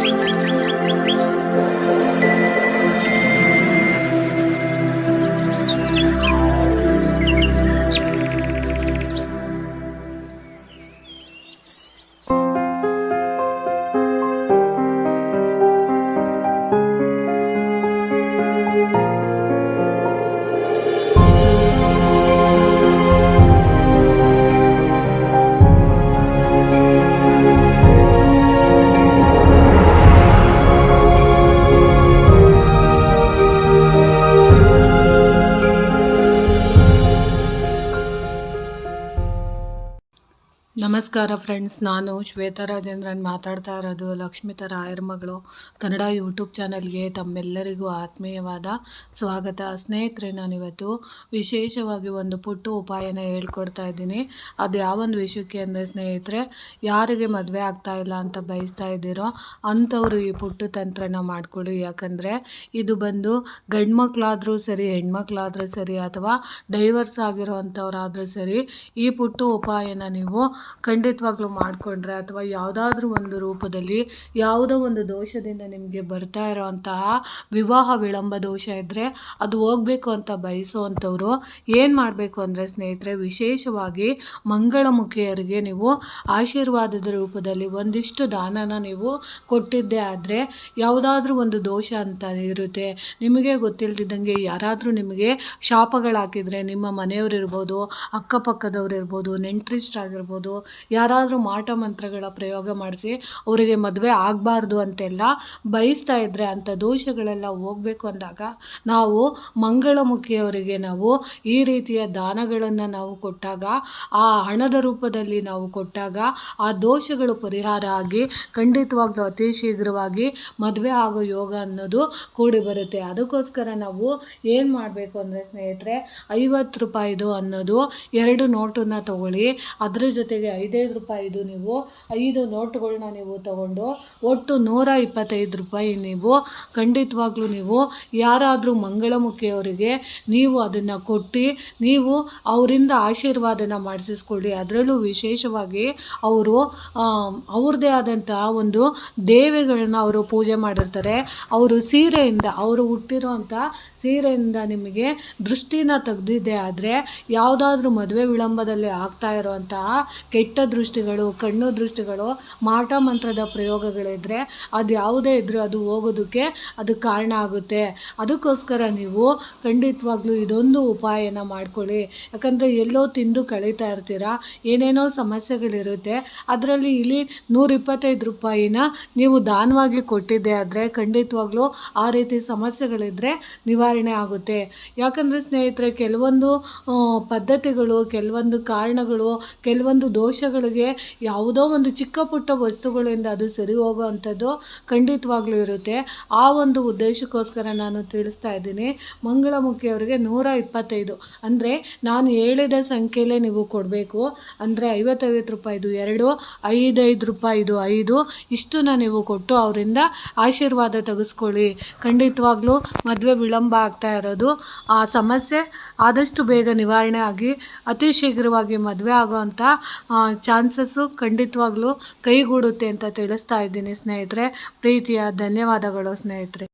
Música ನಮಸ್ಕಾರ ಫ್ರೆಂಡ್ಸ್, ನಾನು ಶ್ವೇತಾ ರಾಜೇಂದ್ರನ್ ಮಾತಾಡ್ತಾ ಇರೋದು ಲಕ್ಷ್ಮಿತ ರಾಯರ್ ಮಗಳು. ಕನ್ನಡ ಯೂಟ್ಯೂಬ್ ಚಾನಲ್ಗೆ ತಮ್ಮೆಲ್ಲರಿಗೂ ಆತ್ಮೀಯವಾದ ಸ್ವಾಗತ. ಸ್ನೇಹಿತರೆ, ನಾನಿವತ್ತು ವಿಶೇಷವಾಗಿ ಒಂದು ಪುಟ್ಟ ಉಪಾಯನ ಹೇಳ್ಕೊಡ್ತಾ ಇದ್ದೀನಿ. ಅದು ಯಾವೊಂದು ವಿಷಯಕ್ಕೆ ಅಂದರೆ, ಸ್ನೇಹಿತರೆ, ಯಾರಿಗೆ ಮದುವೆ ಆಗ್ತಾ ಇಲ್ಲ ಅಂತ ಬಯಸ್ತಾ ಇದ್ದೀರೋ ಅಂಥವ್ರು ಈ ಪುಟ್ಟ ತಂತ್ರನ ಮಾಡಿಕೊಳ್ಳಿ. ಯಾಕಂದರೆ, ಇದು ಬಂದು ಗಂಡು ಮಕ್ಕಳಾದರೂ ಸರಿ, ಹೆಣ್ಮಕ್ಳಾದರೂ ಸರಿ ಅಥವಾ ಡೈವರ್ಸ್ ಆಗಿರೋ ಅಂಥವ್ರಾದರೂ ಸರಿ, ಈ ಪುಟ್ಟ ಉಪಾಯನ ನೀವು ಖಂಡಿತವಾಗ್ಲೂ ಮಾಡಿಕೊಂಡ್ರೆ ಅಥವಾ ಯಾವುದಾದ್ರೂ ಒಂದು ರೂಪದಲ್ಲಿ ಯಾವುದೋ ಒಂದು ದೋಷದಿಂದ ನಿಮಗೆ ಬರ್ತಾ ಇರೋವಂತಹ ವಿವಾಹ ವಿಳಂಬ ದೋಷ ಇದ್ದರೆ ಅದು ಹೋಗಬೇಕು ಅಂತ ಬಯಸುವಂಥವ್ರು ಏನು ಮಾಡಬೇಕು ಅಂದರೆ ಸ್ನೇಹಿತರೆ, ವಿಶೇಷವಾಗಿ ಮಂಗಳಮುಖಿಯರಿಗೆ ನೀವು ಆಶೀರ್ವಾದದ ರೂಪದಲ್ಲಿ ಒಂದಿಷ್ಟು ದಾನನ ನೀವು ಕೊಟ್ಟಿದ್ದೇ ಆದರೆ ಯಾವುದಾದ್ರೂ ಒಂದು ದೋಷ ಅಂತ ಇರುತ್ತೆ. ನಿಮಗೆ ಗೊತ್ತಿಲ್ದಿದ್ದಂಗೆ ಯಾರಾದರೂ ನಿಮಗೆ ಶಾಪಗಳಾಕಿದರೆ ನಿಮ್ಮ ಮನೆಯವರಿರ್ಬೋದು ಅಕ್ಕಪಕ್ಕದವ್ರು ಇರ್ಬೋದು ಯಾರಾದರೂ ಮಾಟ ಮಂತ್ರಗಳ ಪ್ರಯೋಗ ಮಾಡಿಸಿ ಅವರಿಗೆ ಮದುವೆ ಆಗಬಾರ್ದು ಅಂತೆಲ್ಲ ಬಯಸ್ತಾ ಇದ್ದರೆ ಅಂಥ ದೋಷಗಳೆಲ್ಲ ಹೋಗಬೇಕು ಅಂದಾಗ ನಾವು ಮಂಗಳಮುಖಿಯವರಿಗೆ ನಾವು ಈ ರೀತಿಯ ದಾನಗಳನ್ನು ನಾವು ಕೊಟ್ಟಾಗ, ಆ ಹಣದ ರೂಪದಲ್ಲಿ ನಾವು ಕೊಟ್ಟಾಗ ಆ ದೋಷಗಳು ಪರಿಹಾರ ಆಗಿ ಖಂಡಿತವಾಗ್ಲೂ ಅತಿ ಶೀಘ್ರವಾಗಿ ಮದುವೆ ಆಗೋ ಯೋಗ ಅನ್ನೋದು ಕೂಡಿ ಬರುತ್ತೆ. ಅದಕ್ಕೋಸ್ಕರ ನಾವು ಏನು ಮಾಡಬೇಕು ಅಂದರೆ ಸ್ನೇಹಿತರೆ, ಐವತ್ತು ರೂಪಾಯಿದು ಅನ್ನೋದು ಎರಡು ನೋಟನ್ನು ತಗೊಳ್ಳಿ. ಅದರ ಜೊತೆಗೆ ಐದೈದು ರೂಪಾಯಿದು ನೀವು, ಐದು ನೋಟುಗಳನ್ನ ನೀವು ತಗೊಂಡು ಒಟ್ಟು ನೂರ ಇಪ್ಪತ್ತೈದು ರೂಪಾಯಿ ನೀವು ಖಂಡಿತವಾಗ್ಲೂ ನೀವು ಯಾರಾದರೂ ಮಂಗಳಮುಖಿಯವರಿಗೆ ನೀವು ಅದನ್ನು ಕೊಟ್ಟು ನೀವು ಅವರಿಂದ ಆಶೀರ್ವಾದನ ಮಾಡಿಸಿಸ್ಕೊಳ್ಳಿ. ಅದರಲ್ಲೂ ವಿಶೇಷವಾಗಿ ಅವರು ಅವ್ರದ್ದೇ ಆದಂತಹ ಒಂದು ದೇವಿಗಳನ್ನ ಅವರು ಪೂಜೆ ಮಾಡಿರ್ತಾರೆ. ಅವರು ಸೀರೆಯಿಂದ, ಅವರು ಹುಟ್ಟಿರೋಂಥ ಸೀರೆಯಿಂದ ನಿಮಗೆ ದೃಷ್ಟಿನ ತೆಗ್ದಿದ್ದೆ ಆದರೆ ಯಾವುದಾದ್ರೂ ಮದುವೆ ವಿಳಂಬದಲ್ಲಿ ಆಗ್ತಾ ಇರೋವಂತಹ ಕೆಟ್ಟ ದೃಷ್ಟಿಗಳು, ಕಣ್ಣು ದೃಷ್ಟಿಗಳು, ಮಾಟ ಮಂತ್ರದ ಪ್ರಯೋಗಗಳಿದ್ದರೆ ಅದು ಯಾವುದೇ ಇದ್ದರೂ ಅದು ಹೋಗೋದಕ್ಕೆ ಅದು ಕಾರಣ ಆಗುತ್ತೆ. ಅದಕ್ಕೋಸ್ಕರ ನೀವು ಖಂಡಿತವಾಗ್ಲೂ ಇದೊಂದು ಉಪಾಯನ ಮಾಡ್ಕೊಳ್ಳಿ. ಯಾಕಂದರೆ ಎಲ್ಲೋ ತಿಂದು ಕಳೀತಾ ಇರ್ತೀರಾ, ಏನೇನೋ ಸಮಸ್ಯೆಗಳಿರುತ್ತೆ, ಅದರಲ್ಲಿ ಇಲ್ಲಿ ನೂರಿಪ್ಪತ್ತೈದು ರೂಪಾಯಿನ ನೀವು ದಾನವಾಗಿ ಕೊಟ್ಟಿದ್ದೆ ಆದರೆ ಖಂಡಿತವಾಗ್ಲೂ ಆ ರೀತಿ ಸಮಸ್ಯೆಗಳಿದ್ದರೆ ನಿವಾರಣೆ ಆಗುತ್ತೆ. ಯಾಕಂದರೆ ಸ್ನೇಹಿತರೆ, ಕೆಲವೊಂದು ಪದ್ಧತಿಗಳು, ಕೆಲವೊಂದು ಕಾರಣಗಳು, ಕೆಲವೊಂದು ದೋಷಗಳಿಗೆ ಯಾವುದೋ ಒಂದು ಚಿಕ್ಕ ಪುಟ್ಟ ವಸ್ತುಗಳಿಂದ ಅದು ಸರಿ ಹೋಗುವಂಥದ್ದು ಖಂಡಿತವಾಗ್ಲೂ ಇರುತ್ತೆ. ಆ ಒಂದು ಉದ್ದೇಶಕ್ಕೋಸ್ಕರ ನಾನು ತಿಳಿಸ್ತಾ ಇದ್ದೀನಿ. ಮಂಗಳಮುಖಿಯವರಿಗೆ ನೂರ ಇಪ್ಪತ್ತೈದು. ಅಂದರೆ ನಾನು ಹೇಳಿದ ಸಂಖ್ಯೆಯಲ್ಲೇ ನೀವು ಕೊಡಬೇಕು. ಅಂದರೆ ಐವತ್ತೈವತ್ತು ರೂಪಾಯಿದು ಎರಡು, ಐದೈದು ರೂಪಾಯಿದು ಐದು, ಇಷ್ಟನ್ನ ನೀವು ಕೊಟ್ಟು ಅವರಿಂದ ಆಶೀರ್ವಾದ ತೆಗೆಸ್ಕೊಳ್ಳಿ. ಖಂಡಿತವಾಗ್ಲೂ ಮದುವೆ ವಿಳಂಬ ಆಗ್ತಾ ಇರೋದು. ಆ ಸಮಸ್ಯೆ ಆದಷ್ಟು ಬೇಗ ನಿವಾರಣೆ ಆಗಿ ಅತಿ ಶೀಘ್ರವಾಗಿ ಮದುವೆ ಆಗೋವಂಥ ಚಾನ್ಸಸ್ಸು ಖಂಡಿತವಾಗ್ಲೂ ಕೈಗೂಡುತ್ತೆ ಅಂತ ತಿಳಿಸ್ತಾ ಇದ್ದೀನಿ ಸ್ನೇಹಿತರೆ. ಪ್ರೀತಿಯ ಧನ್ಯವಾದಗಳು ಸ್ನೇಹಿತರೆ.